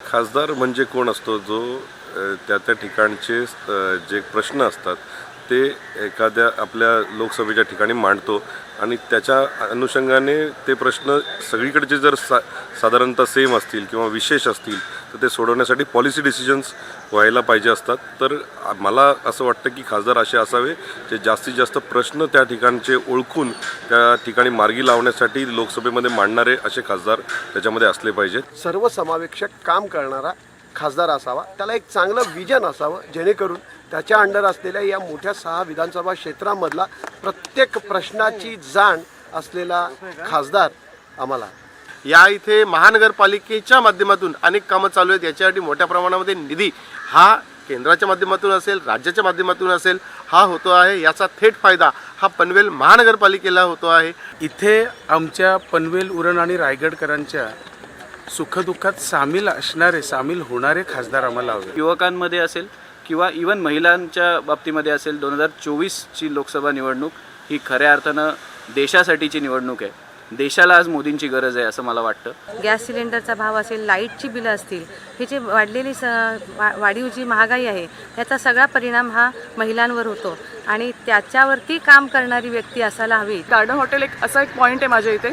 खासदार म्हणजे कोण असतो? जो त्या त्या ठिकाणचे जे प्रश्न असतात ते एखाद्या आपल्या लोकसभेच्या ठिकाणी मांडतो आणि त्याच्या अनुषंगाने ते प्रश्न सगळीकडचे जर सा साधारणतः सेम असतील किंवा विशेष असतील तर ते सोडवण्यासाठी पॉलिसी डिसिजन्स व्हायला पाहिजे असतात. तर मला असं वाटतं की खासदार असे असावे जे जास्तीत जास्त प्रश्न त्या ठिकाणचे ओळखून त्या ठिकाणी मार्गी लावण्यासाठी लोकसभेमध्ये मांडणारे असे खासदार त्याच्यामध्ये असले पाहिजेत. सर्वसमावेक्षक काम करणारा खासदार असावा त्याला एक चांगलं विजन असावं जेणेकरून त्याच्या अंडर असलेल्या या मोठ्या सहा विधानसभा क्षेत्रामधला प्रत्येक प्रश्नाची जाण असलेला खासदार आम्हाला या इथे महानगरपालिकेच्या माध्यमातून अनेक कामं चालू आहेत. याच्यासाठी मोठ्या प्रमाणामध्ये निधी हा केंद्राच्या माध्यमातून असेल राज्याच्या माध्यमातून असेल हा होतो आहे. याचा थेट फायदा हा पनवेल महानगरपालिकेला होतो आहे. इथे आमच्या पनवेल उरण आणि रायगडकरांच्या सुखदुःखात सामील असणारे सामील होणारे खासदार आम्हाला हवे. युवकांमध्ये असेल किंवा इवन महिलांच्या बाबतीमध्ये असेल दोन हजार चोवीसची लोकसभा निवडणूक ही खऱ्या अर्थानं देशासाठीची निवडणूक आहे. देशाला आज मोदींची गरज आहे असं मला वाटतं. गॅस सिलेंडरचा भाव असेल लाईटची बिलं असतील ही जी वाढलेली स वा- वाढीव जी महागाई आहे त्याचा सगळा परिणाम हा महिलांवर होतो. आणि त्याच्यावरती काम करणारी व्यक्ती असायला हवी. गार्डन हॉटेल एक असा एक पॉईंट आहे माझ्या इथे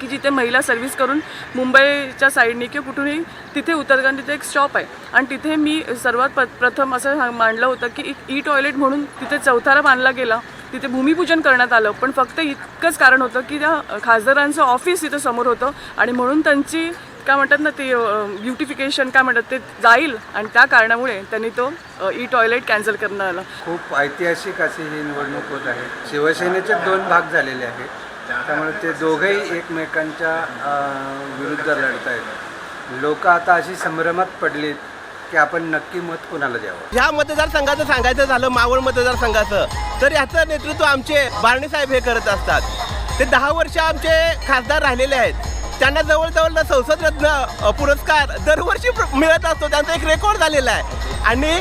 की जिथे महिला सर्व्हिस करून मुंबईच्या साईडनी किंवा कुठूनही तिथे उतरताना तिथे एक शॉप आहे. आणि तिथे मी सर्वात प्रथम असं मांडलं होतं की एक ई टॉयलेट म्हणून तिथे चौथारा बांधला गेला. तिथे भूमिपूजन करण्यात आलं पण फक्त इतकंच कारण होतं की त्या खासदारांचं ऑफिस तिथं समोर होतं आणि म्हणून त्यांची काय म्हणतात ना ते ब्युटिफिकेशन काय म्हणतात ते जाईल आणि त्या कारणामुळे त्यांनी तो ई टॉयलेट कॅन्सल करण्यात आला. खूप ऐतिहासिक अशी ही निवडणूक होत आहे. शिवसेनेचे दोन भाग झालेले आहेत. त्यामुळे ते दोघंही एकमेकांच्या विरुद्ध लढत आहेत लोक आता अशी संभ्रमात पडलीत की आपण नक्की मत कुणाला द्यावं? ह्या मतदारसंघाचं सांगायचं झालं मावळ मतदारसंघाचं तर याचं नेतृत्व आमचे बारणे साहेब हे करत असतात. ते दहा वर्ष आमचे खासदार राहिलेले आहेत. त्यांना जवळजवळ ना संसद रत्न पुरस्कार दरवर्षी मिळत असतो. त्यांचा एक रेकॉर्ड झालेला आहे. आणि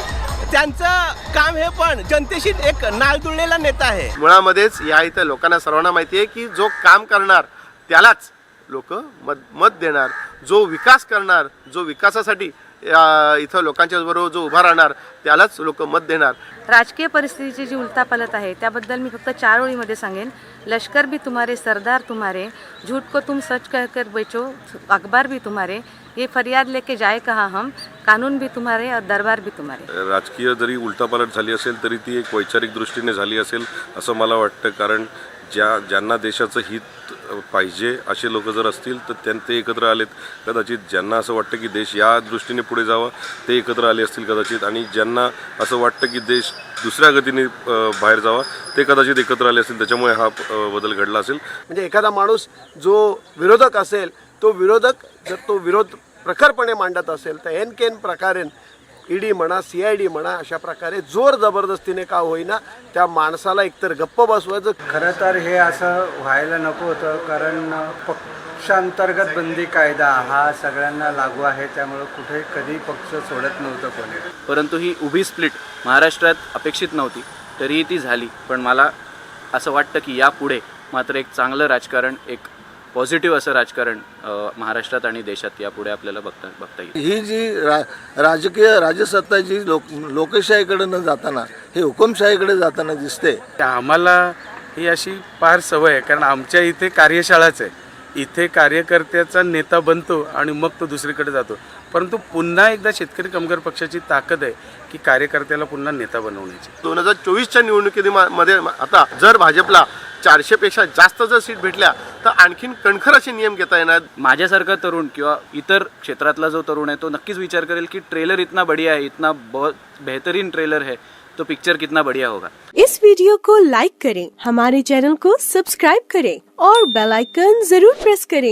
त्यांचं काम हे पण जनतेशी एक नाळ जुळलेला नेता आहे. मुळामध्येच या इथं लोकांना सर्वांना माहिती आहे की जो काम करणार त्यालाच लोक मत मत देणार जो विकास करणार जो विकासासाठी इथं लोकांच्या बरोबर जो उभा राहणार त्यालाच लोक मत देणार. राजकीय परिस्थितीची जी उलथापालत आहे त्याबद्दल मी फक्त चार ओळीमध्ये सांगेन. लष्कर भी तुम्हारे सरदार तुम्हारे झूठ को तुम सच कह कर बेचो अखबार भी तुम्हारे ये फरियाद लेके जाए कहाँ हम कानून भी तुम्हारे और दरबार भी तुम्हारे। राजकीय जरी उलटापालट झाली असेल तरी ती एक वैचारिक दृष्टीने झाली असेल असं मला वाटतं कारण ज्या ज्यांना देशाचं हित पाहिजे असे लोक जर असतील तर त्यां ते एकत्र आलेत. कदाचित ज्यांना असं वाटतं की देश या दृष्टीने पुढे जावा ते एकत्र आले असतील कदाचित. आणि ज्यांना असं वाटतं की देश दुसऱ्या गतीने बाहेर जावा ते कदाचित एकत्र आले असतील. त्याच्यामुळे हा बदल घडला असेल. म्हणजे एखादा माणूस जो विरोधक असेल तो विरोधक जर तो विरोध प्रखरपणे मांडत असेल तर एन केन प्रकारेन ईडी म्हणा सी आय डी म्हणा अशा प्रकारे जोर जबरदस्तीने का होईना त्या माणसाला एकतर गप्प बसवायचं. खरं तर हे असं व्हायला नको होतं कारण पक्षांतर्गत बंदी कायदा हा सगळ्यांना लागू आहे त्यामुळं कुठे कधी पक्ष सोडत नव्हतं कोणी. परंतु ही उभी स्प्लिट महाराष्ट्रात अपेक्षित नव्हती तरीही ती झाली. पण मला असं वाटतं की यापुढे मात्र एक चांगलं राजकारण एक पॉझिटिव्ह असं राजकारण महाराष्ट्रात आणि देशात यापुढे आपल्याला बघता बघता येईल. ही जी रा राजकीय राजसत्ता जी लोक लोकशाहीकडे न जाताना हे हुकुमशाहीकडे जाताना दिसते. आम्हाला ही अशी फार सवय आहे कारण आमच्या इथे कार्यशाळाच आहे. इथे कार्यकर्त्याचा नेता बनतो आणि मग तो दुसरीकडे जातो. परंतु पुन्हा एकदा शेतकरी कामगार पक्षाची ताकद आहे की कार्यकर्त्याला पुन्हा नेता बनवण्याची. दोन हजार चोवीसच्या निवडणुकीमध्ये आता जर भाजपला चारशे पेक्षा जास्त जर सीट भेटल्या तर आणखीन कणखर असे नियम घेता येणार? माझ्यासारखा तरुण किंवा इतर क्षेत्रातला जो तरुण आहे तो नक्कीच विचार करेल की ट्रेलर इतना बढ़िया है इतना बहुत बेहतरीन ट्रेलर है तो पिक्चर कितना बढ़िया होगा. इस वीडियो को लाइक करें हमारे चैनल को सब्सक्राइब करें और बेल आइकन जरूर प्रेस करें।